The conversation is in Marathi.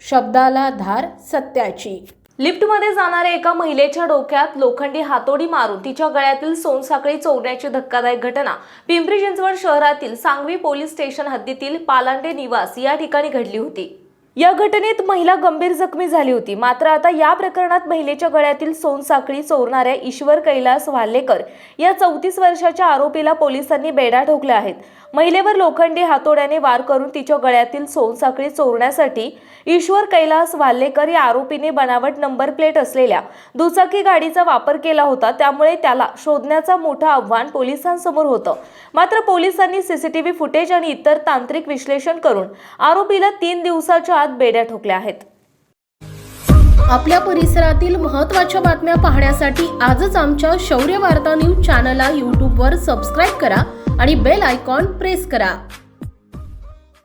शब्दाला धार सत्याची. लिफ्टमध्ये जाणाऱ्या एका महिलेच्या डोक्यात लोखंडी हातोडी मारून तिच्या गळ्यातील सोनसाखळी चोरण्याची धक्कादायक घटना पिंपरी चिंचवड शहरातील सांगवी पोलीस स्टेशन हद्दीतील पालांडे निवास या ठिकाणी घडली होती. या घटनेत महिला गंभीर जखमी झाली होती. मात्र आता या प्रकरणात महिलेच्या गळ्यातील सोनसाखळी चोरणाऱ्या ईश्वर कैलास वाल्लेकर या चौतीस वर्षाच्या आरोपीला पोलिसांनी बेडा ठोकल्या आहेत. महिलेवर लोखंडी हातोड्याने वार करून तिच्या गळ्यातील सोनसाखळी चोरण्यासाठी ईश्वर कैलास वाल्लेकर या आरोपीने बनावट नंबर प्लेट असलेल्या दुचाकी गाडीचा वापर केला होता. त्यामुळे त्याला शोधण्याचा मोठं आव्हान पोलिसांसमोर होतं. मात्र पोलिसांनी सीसीटीव्ही फुटेज आणि इतर तांत्रिक विश्लेषण करून आरोपीला तीन दिवसाच्या आत बेड्या ठोकल्या आहेत. आपल्या परिसरातील महत्त्वाच्या बातम्या पाहण्यासाठी आजच आमच्या शौर्य वार्ता न्यूज चॅनलला यूट्यूबवर सबस्क्राईब करा आणि बेल आयकॉन प्रेस करा.